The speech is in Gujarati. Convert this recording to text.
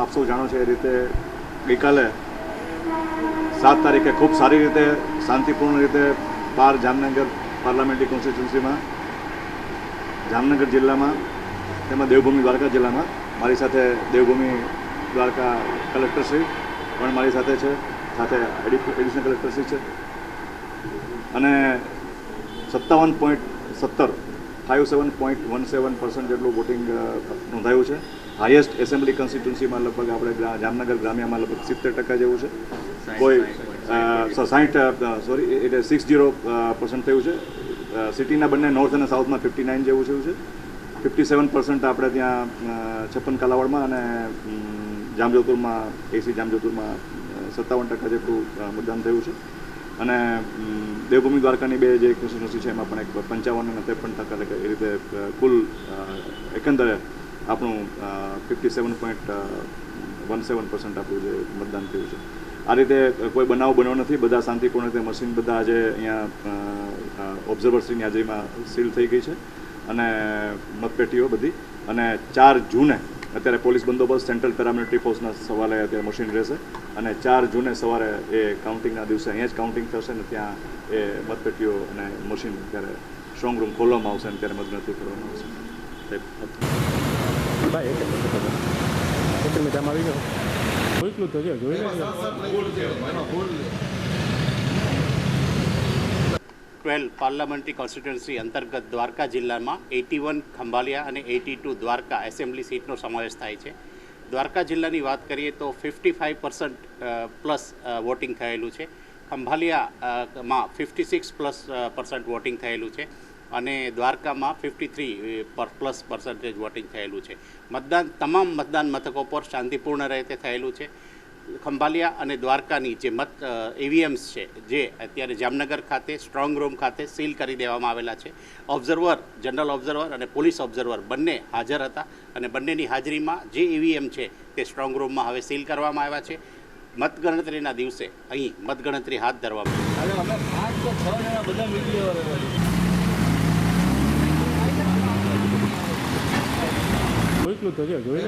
આપ સૌ જાણો છો એ રીતે ગઈકાલે સાત તારીખે ખૂબ સારી રીતે, શાંતિપૂર્ણ રીતે બાર જામનગર પાર્લામેન્ટરી કોન્સ્ટિટ્યુન્સીમાં જામનગર જિલ્લામાં, તેમાં દેવભૂમિ દ્વારકા જિલ્લામાં. મારી સાથે દેવભૂમિ દ્વારકા કલેક્ટરશ્રી પણ મારી સાથે છે, સાથે એડિશનલ કલેક્ટરશ્રી છે. અને સત્તાવન પોઈન્ટ સત્તર five seven point one seven percent જેટલું વોટિંગ નોંધાયું છે. હાઈએસ્ટ એસેમ્બલી કોન્સ્ટિટ્યુન્સીમાં લગભગ આપણે ગ્રા- જામનગર ગ્રામ્યમાં લગભગ સિત્તેર ટકા જેવું છે. કોઈ સાઠ સોરી એટલે સિક્સ જીરો પર્સન્ટ થયું છે. સિટીના બંને નોર્થ અને સાઉથમાં ફિફ્ટી નાઇન જેવું થયું છે. ફિફ્ટી સેવન પર્સન્ટ આપણે ત્યાં છપ્પન કાલાવાડમાં અને જામજોતુરમાં જામજોધપુરમાં એસી જામજોધપુરમાં સત્તાવન ટકા જેટલું મતદાન થયું છે. અને દેવભૂમિ દ્વારકાની બે જે કોન્સ્ટિટ્યુન્સી છે, એમાં પણ એક પંચાવન અને ત્રેપન ટકા એટલે એ રીતે કુલ એકંદરે આપણું fifty seven point one seven percent આપણું જે મતદાન થયું છે. આ રીતે કોઈ બનાવ બન્યો નથી, બધા શાંતિપૂર્ણ રીતે મશીન બધા આજે અહીંયા ઓબ્ઝર્વર્સની હાજરીમાં સીલ થઈ ગઈ છે. અને, મતપેટીઓ બધી. અને ચાર જૂને અત્યારે પોલીસ બંદોબસ્ત સેન્ટ્રલ પેરામિલિટરી ફોર્સના સવાલે અત્યારે મશીન રહેશે અને ચાર જૂને સવારે એ કાઉન્ટિંગના દિવસે અહીંયા જ કાઉન્ટિંગ થશે ને ત્યાં એ મતપેટીઓ અને મશીન ત્યારે સ્ટ્રોંગ રૂમ ખોલવામાં આવશે અને ત્યારે મતગણતરી કરવામાં આવશે. ભાઈ એક મિનિટ આમ આવી ગયો. એટલું તો છે જોઈ ટ્વેલ્વ પાર્લામેન્ટરી કોન્સ્ટિટ્યુન્સી અંતર્ગત દ્વારકા જિલ્લામાં એટી વન ખંભાલિયા અને એટી ટુ દ્વારકા એસેમ્બલી સીટનો સમાવેશ થાય છે. દ્વારકા જિલ્લાની વાત કરીએ તો fifty five percent plus voting થયેલું છે. ખંભાલિયામાં fifty six plus percent voting થયેલું છે અને દ્વારકામાં fifty three plus percentage voting થયેલું છે. મતદાન, તમામ મતદાન મથકો પર શાંતિપૂર્ણ રીતે થયેલું છે. ખંભાલિયા અને દ્વારકાની જે મત ઈવીએમ્સ છે જે અત્યારે જામનગર ખાતે સ્ટ્રોંગ રૂમ ખાતે સીલ કરી દેવામાં આવેલા છે. ઓબ્ઝર્વર જનરલ ઓબ્ઝર્વર અને પોલીસ ઓબ્ઝર્વર બંને હાજર હતા અને બંનેની હાજરીમાં જે ઈવીએમ છે તે સ્ટ્રોંગ રૂમમાં હવે સીલ કરવામાં આવ્યા છે. મતગણતરીના દિવસે અહીં મતગણતરી હાથ ધરવામાં તો છે જોઈ